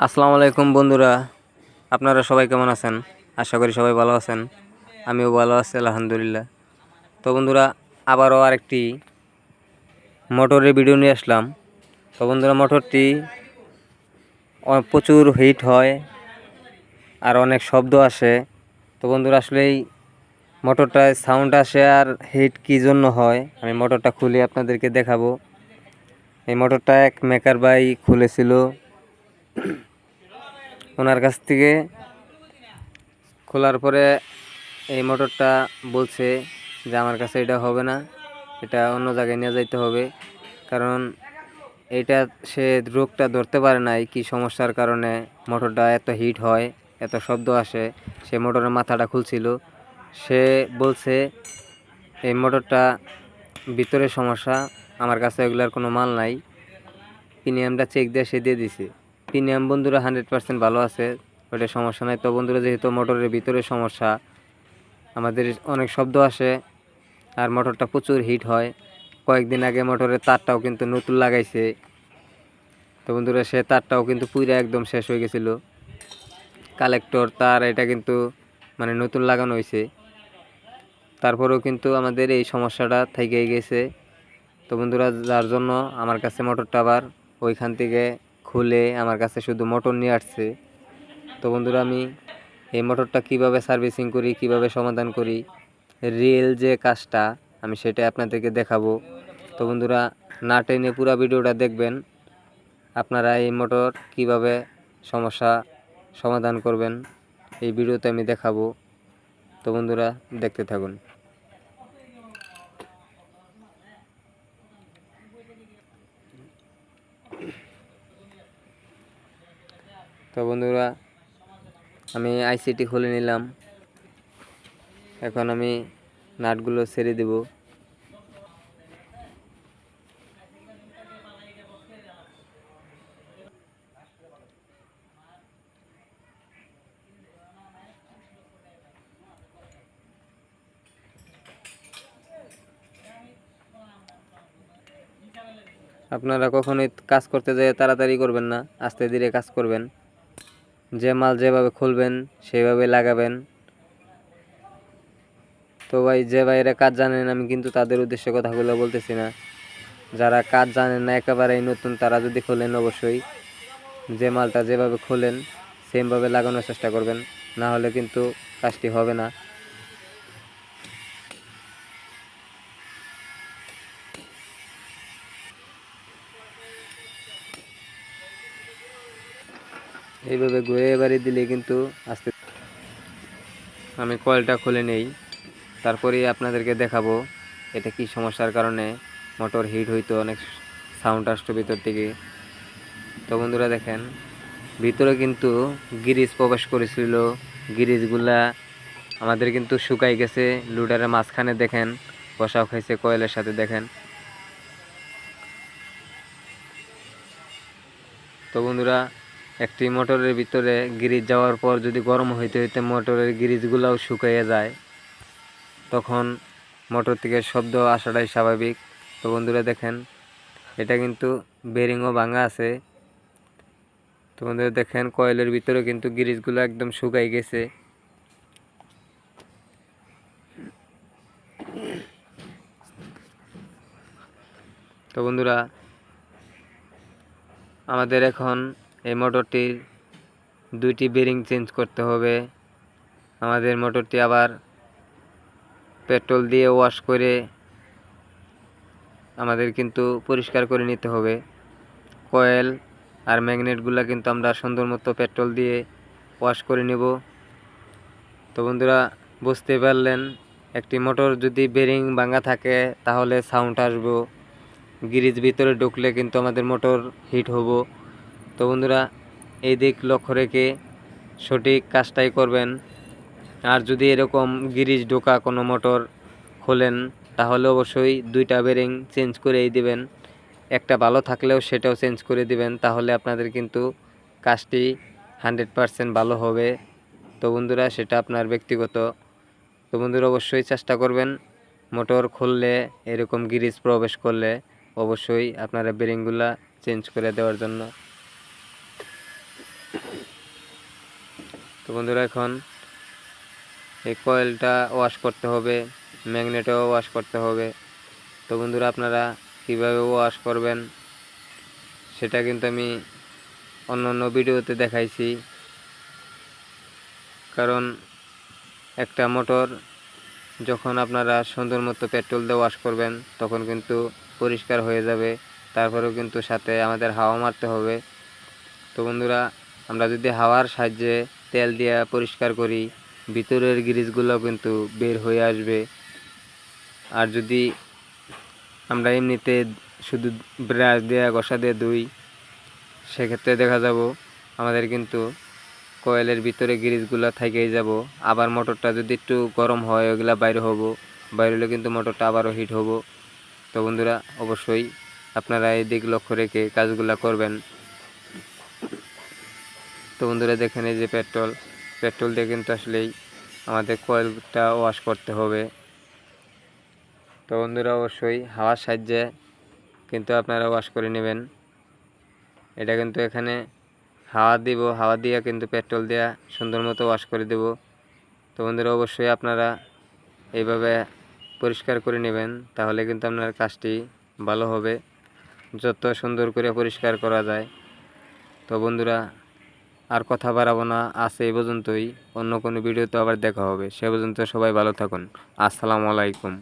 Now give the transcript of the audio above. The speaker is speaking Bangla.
আসসালামু আলাইকুম বন্ধুরা, আপনারা সবাই কেমন আছেন? আশা করি সবাই ভালো আছেন, আমিও ভালো আছি, আলহামদুলিল্লাহ। তো বন্ধুরা, আবারও আরেকটি মোটরের ভিডিও নিয়ে আসলাম। তো বন্ধুরা, মোটরটি প্রচুর হিট হয় আর অনেক শব্দ আসে। তো বন্ধুরা, আসলে এই মোটরটায় সাউন্ড আসে আর হিট কী জন্য হয়, আমি মোটরটা খুলে আপনাদেরকে দেখাবো। এই মোটরটা এক মেকার বাই খুলেছিল। ওনার কাছ থেকে খোলার পরে এই মোটরটা বলছে যে আমার কাছে এটা হবে না, এটা অন্য জায়গায় নিয়ে যাইতে হবে। কারণ এটা সে রোগটা ধরতে পারে নাই, কি সমস্যার কারণে মোটরটা এত হিট হয়, এত শব্দ আসে, সে মোটরের মাথাটা খুলছিল। সে বলছে, এই মোটরটা ভিতরে সমস্যা, আমার কাছে এগুলার কোনো মাল নাই। প্রিমিয়ামটা চেক দিয়ে সে দিয়ে দিছে। প্রিমিয়াম বন্ধুরা হান্ড্রেড পার্সেন্ট ভালো আছে ওটা সমস্যা নাই। তো বন্ধুরা, যেহেতু মোটরের ভিতরে সমস্যা, আমাদের অনেক শব্দ আসে আর মোটরটা প্রচুর হিট হয়। কয়েকদিন আগে মোটরের তারটাও কিন্তু নতুন লাগাইছে। তো বন্ধুরা, সে তারটাও কিন্তু পুরো একদম শেষ হয়ে গেছিল। কালেক্টর, তার এটা কিন্তু মানে নতুন লাগানো হয়েছে। তারপরেও কিন্তু আমাদের এই সমস্যাটা থেকে গেছে। তো বন্ধুরা, যার জন্য আমার কাছে মোটরটা আবার ওইখান থেকে খুলে আমার কাছে শুধু মোটর নিয়ে আসছে। তো বন্ধুরা, আমি এই মোটরটা কীভাবে সার্ভিসিং করি, কীভাবে সমাধান করি, রিয়েল যে কাজটা, আমি সেটা আপনাদেরকে দেখাবো। তো বন্ধুরা, না টেনে পুরো ভিডিওটা দেখবেন। আপনারা এই মোটর কীভাবে সমস্যা সমাধান করবেন, এই ভিডিওতে আমি দেখাবো। তো বন্ধুরা, দেখতে থাকুন। তো বন্ধুরা, আমি আইসিটি খুলে নিলাম। এখন আমি নাটগুলো ছেড়ে দেব। আপনারা কখনোই কাজ করতে যেয়ে তাড়াতাড়ি করবেন না, আস্তে ধীরে কাজ করবেন। যে মাল যেভাবে খুলবেন, সেভাবে লাগাবেন। তো ভাই, যে ভাইরা কাজ জানেন, আমি কিন্তু তাদের উদ্দেশ্যে কথাগুলো বলতেছি না। যারা কাজ জানেন না, একেবারেই নতুন, তারা যদি খোলেন অবশ্যই। যে মালটা যেভাবে খোলেন, সেমভাবে লাগানোর চেষ্টা করবেন। না হলে কিন্তু কাজটি হবে না। এইভাবে ঘুরে এবারে দিলে কিন্তু আস্তে আমি কয়েলটা খুলে নেই। তারপরেই আপনাদেরকে দেখাবো এটা কি সমস্যার কারণে মোটর হিট হইতো, অনেক সাউন্ড আসতো ভিতর থেকে তো বন্ধুরা দেখেন, ভিতরে কিন্তু গিরিজ প্রবেশ করেছিল। গিরিজগুলা আমাদের কিন্তু শুকাই গেছে। লুডারের মাঝখানে দেখেন, বসাও খাইছে কয়েলের সাথে দেখেন। তো বন্ধুরা একটি মোটরের ভিতরে গিরিজ যাওয়ার পর যদি গরম হইতে হইতে মোটরের গিরিজগুলাও শুকিয়ে যায়, তখন মোটর থেকে শব্দ আসাটাই স্বাভাবিক। তো বন্ধুরা দেখেন, এটা কিন্তু বেরিংও ভাঙা আছে। তো বন্ধুরা দেখেন, কয়েলের ভিতরে কিন্তু গিরিজগুলো একদম শুকাই গেছে। তো বন্ধুরা, আমাদের এখন এই মোটরটির দুইটি বেরিং চেঞ্জ করতে হবে। আমাদের মোটরটি আবার পেট্রোল দিয়ে ওয়াশ করে আমাদের কিন্তু পরিষ্কার করে নিতে হবে। কয়েল আর ম্যাগনেটগুলো কিন্তু আমরা সুন্দর মতো পেট্রোল দিয়ে ওয়াশ করে নেব। তো বন্ধুরা, বুঝতে পারলেন, একটি মোটর যদি বেরিং ভাঙা থাকে, তাহলে সাউন্ড আসব। গিরিজ ভিতরে ঢুকলে কিন্তু আমাদের মোটর হিট হব। তো বন্ধুরা, এই দিক লক্ষ্য রেখে সঠিক কাজটাই করবেন। আর যদি এরকম গিরিজ ঢোকা কোনো মোটর খোলেন, তাহলে অবশ্যই দুইটা বেরিং চেঞ্জ করেই দিবেন। একটা ভালো থাকলেও সেটাও চেঞ্জ করে দিবেন, তাহলে আপনাদের কিন্তু কাজটি হান্ড্রেড পারসেন্ট ভালো হবে। তো বন্ধুরা, সেটা আপনার ব্যক্তিগত। তো বন্ধুরা, অবশ্যই চেষ্টা করবেন মোটর খুললে, এরকম গিরিজ প্রবেশ করলে অবশ্যই আপনারা বেরিংগুলা চেঞ্জ করে দেওয়ার জন্য। বন্ধুরা এখন এই কয়েলটা ওয়াশ করতে হবে ম্যাগনেটও ওয়াশ করতে হবে। তো বন্ধুরা আপনারা কীভাবে ওয়াশ করবেন সেটা কিন্তু আমি অন্য অন্য ভিডিওতে দেখাইছি। কারণ একটা মোটর যখন আপনারা সুন্দর মতো পেট্রোল দিয়ে ওয়াশ করবেন, তখন কিন্তু পরিষ্কার হয়ে যাবে, তারপরেও কিন্তু সাথে আমাদের হাওয়া মারতে হবে। তো বন্ধুরা, আমরা যদি হাওয়ার সাহায্যে তেল দিয়ে পরিষ্কার করি, ভিতরের গ্রিজগুলো কিন্তু বের হয়ে আসবে। আর যদি আমরা এমনিতে শুধু ব্রাশ দিয়ে, ঘষা দিয়ে ধুই, সেক্ষেত্রে দেখা যাব আমাদের কিন্তু কয়েলের ভিতরে গ্রিজগুলো থেকেই যাব। আবার মোটরটা যদি একটু গরম হয়, ওগুলা বাইরে হব। বাইরে হলে কিন্তু মোটরটা আবারও হিট হব। তো বন্ধুরা, অবশ্যই আপনারা এই দিক লক্ষ্য রেখে কাজগুলা করবেন। তো বন্ধুরা দেখেন এই যে পেট্রোল। পেট্রোল দিয়ে কিন্তু আসলেই আমাদের কয়েলটা ওয়াশ করতে হবে। তো বন্ধুরা অবশ্যই হাওয়ার সাহায্যে কিন্তু আপনারা ওয়াশ করে নেবেন। এটা কিন্তু এখানে হাওয়া দিব, হাওয়া দিয়ে কিন্তু পেট্রোল দেওয়া সুন্দর মতো ওয়াশ করে দেব। তো বন্ধুরা অবশ্যই আপনারা এইভাবে পরিষ্কার করে নেবেন, তাহলে কিন্তু আপনার কাজটি ভালো হবে। যত সুন্দর করে পরিষ্কার করা যায়। তো বন্ধুরা আর কথা বাড়াবো না। আছে এই পর্যন্তই। অন্য কোনো ভিডিওতে আবার দেখা হবে। সে পর্যন্ত সবাই ভালো থাকুন। আসসালামু আলাইকুম।